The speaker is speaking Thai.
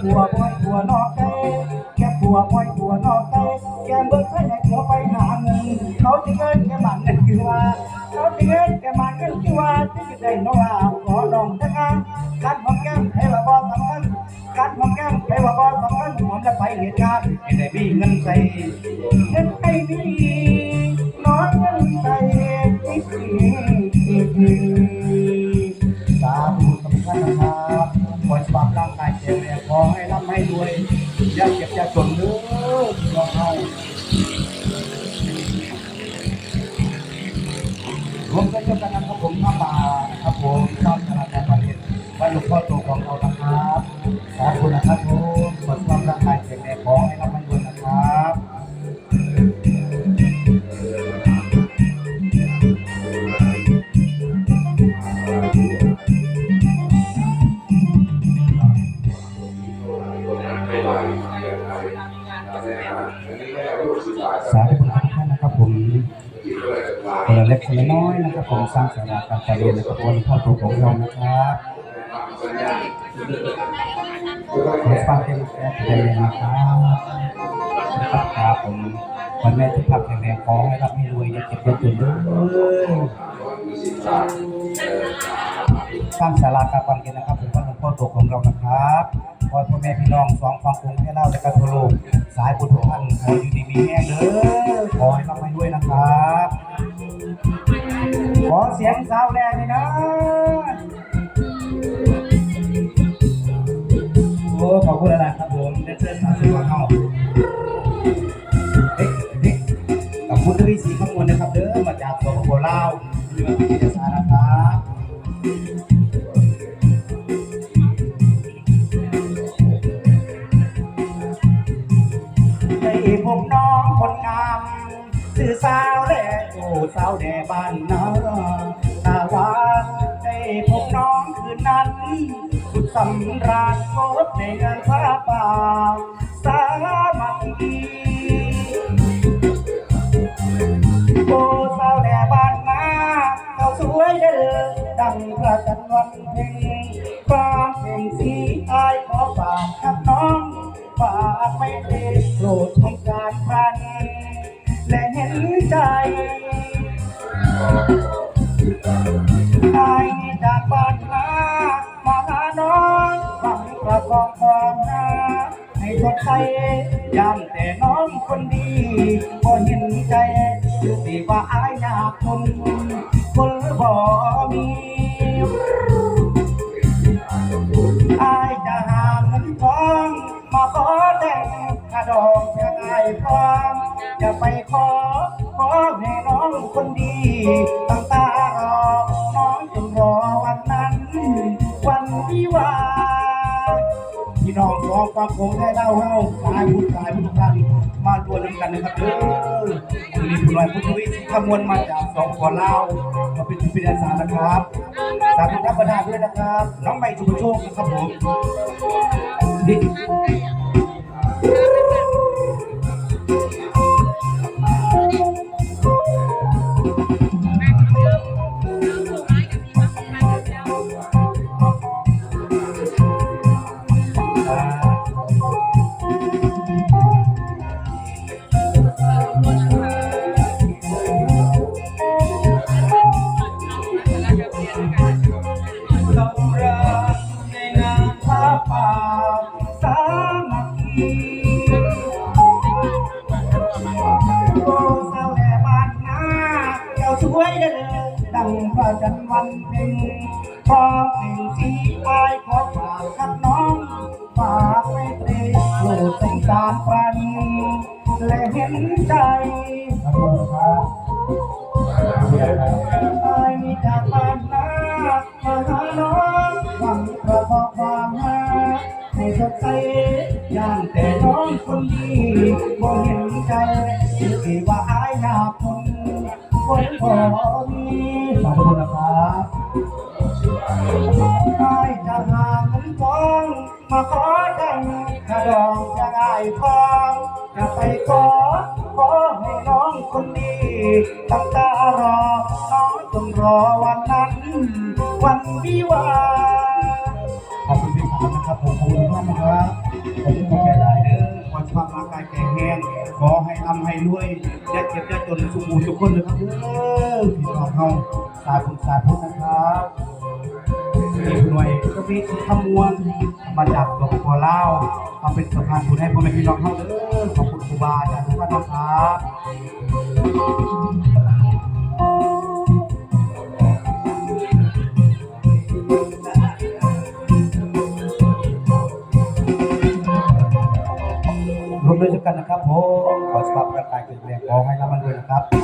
ผัวปล่อยผัวนอกใจแกผัวปล่อยผัวนอกใจแกเบิกให้ผัวไปหาเงินเขาจะเงินแกมันเงินคือว่าเขาจะเงินแกมันเงินคือว่าที่จะได้น้องลาขอดองทั้งงานการหอมแก้มให้ว่าบ่สำคัญการหอมแก้มให้ว่าบ่สำคัญหอมจะไปเหตุการณ์ให้ได้มีเงินใส่เงินให้มี ยากเก็บยากจนเด้อพี่น้องเฮาผมก็จะกันนะครับผมข้ามานะครับผมตามขนาดการเรียนว่าหลวงพ่อโตของเรานะครับ สาธุคุณทุกท่านนะครับผมคนละเล็กคนละน้อยนะครับผมสร้างสาราการเรียนนะครับวันพ่อโตของเรานะครับขอฟังเพลงแก่เพลงนะครับนะครับครับผมวันแม่ทุกภาพแข็งแรงขอให้รับให้รวยอย่าเก็บอย่าจนด้วยสร้างศาลาการเรียนนะครับผมว่าหลวงพ่อโตของเรานะครับ ขอพ่อแม่พี่น้องสองฝั่งกรุงให้เล่าและกันทั่วโลกสายบุญทุกท่านขออยู่ดีมีแห้งเด้อขอให้รับให้ด้วยนะครับ ขอเสียงสาวแรงเลยนะโอ้ขอบคุณนะครับ ผมเดนเซอร์สาวสวยของเราเด็กเด็กกับคุณทวีศรีขมวลนะครับ เด้อมาจากสปปลาวเรือพิทยาศาสตร์นะครับ สื่อสาวแหล่โอ้สาวแด่บ้านนาตาวาได้พบน้องคืนนั้น สุดสำราญโคตรในงานพระป่าสามัคคีโอ้สาวแด่บ้านนาเขาสวยเด้อดังพระจันทร์วันเพ็ญความเป็นสีอายขอฝากกับน้องฝากไม่เทโปรดของ อายจากบ้านนามาหาน้องฟังประคอความหาให้สดใสยามแต่น้องคนดีพอเห็นใจอยู่สิว่าอายยากคนคนบ่มีอายจะหาเงินทองมาขอแต่งกระดองเพียงอายพร้อมจะไปขอขอให้น้องคนดี ตั้งตารอน้องจนรอวันนั้น วันวิวาพี่น้องสองฟังคงได้เล่าเฮาสายบุญสายบุทุกท่านมาดวลกันนะครับเด้อวันนี้ผู้น้อยพุทธวิทย์ขมวลมาจากสองขอเล่ามาเป็นผู้พิจารณานะครับสาธุรับประทานด้วยนะครับ น้องใบชุมโชคนะครับผม โล่สาวแต่บ้านนาเจ้าสวยเด้อดังพระจันทร์วันเพ็ญพร้อมเพลงสีอายขอฝากกับน้องฝากไว้เตรโปรดสงสารปราณีและเห็นใจขอบคุณครับไอ้มีจากบ้านนามาหาน้องหวังประกอบความหาให้สดใส บ่เห็นใจที่ว่าอายอยาคนคนพอมีขอบคุนะครับอายจะหาเงินทองมาขอแต่งกระดองจะง่ายพองจะไปขอขอให้น้องคนดีตั้งตารอน้องจงรอวันนั้น วันวิวาขอบคุณพี่คามนะครับผมขอบคุณท่านนะครับขอบคุณผู้ใหญ่หลายเด้อ สุขภาพร่างกายแข็งแรงขอให้ร่ำให้รวยอย่าเจ็บอย่าจนสุขหูทุกคนเลยครับเด้อพี่น้องเฮาสาธุสาธุนะครับมีหน่วยก็มีขมวนมาจากสปปลาวมาเป็นสะพานบุญให้พ่อแม่พี่น้องเฮาเด้อขอบคุณครูบาอาจารย์ทุกท่านนะครับ รวมด้วยช่วยกันนะครับผมขอสภาพร่างกายแข็งแรงขอให้ร่ำรวยนะครับ